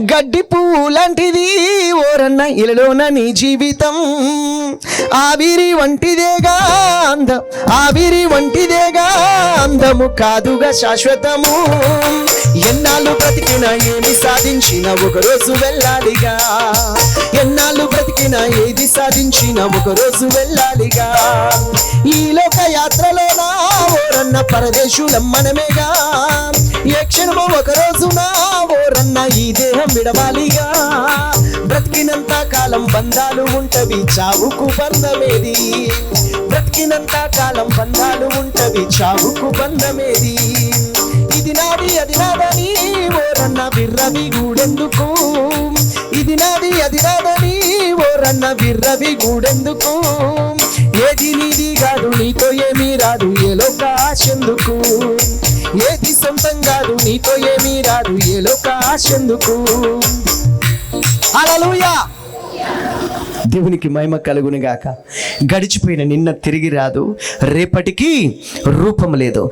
గడ్డి పువ్వు లాంటిది ఓరన్న ఇలలోన నీ జీవితం. ఆవిరి వంటిదేగా అందం ఆవిరి వంటిదేగా అందము కాదుగా శాశ్వతము. ఎన్నాళ్ళు బ్రతికినా ఏమి సాధించిన ఒకరోజు వెళ్ళాలిగా. ఎన్నాళ్ళు బ్రతికినా ఏది సాధించిన ఒకరోజు వెళ్ళాలిగా. ఈ లోక యాత్రలోనా ఓరన్న పరదేశులం మనమేగా. ఈ దేహం విడవాలిగా. బ్రతికినంత కాలం బంధాలు ఉంటవి చావుకు బంధమేది. బ్రతికినంత కాలం బంధాలు ఉంటవి చావుకు బంధమేది. ఇది నాది అది నాదని ఓరన్న విర్రవి గూడెందుకు. ఇది నాది అది నాదని ఓరన్న విర్రవి గూడెందుకు. ఏది నీది కాదు నీతో ఏమీ రాదు ఏలో కాశెందుకు ఏది సొంతం కాదు నీతో ఏమీ రాదు ఏలో కాశెందుకు అలలుయా దేవునికి మహిమ కలుగును గాక గడిచిపోయిన నిన్న తిరిగి రాదు రేపటికి రూపం లేదు.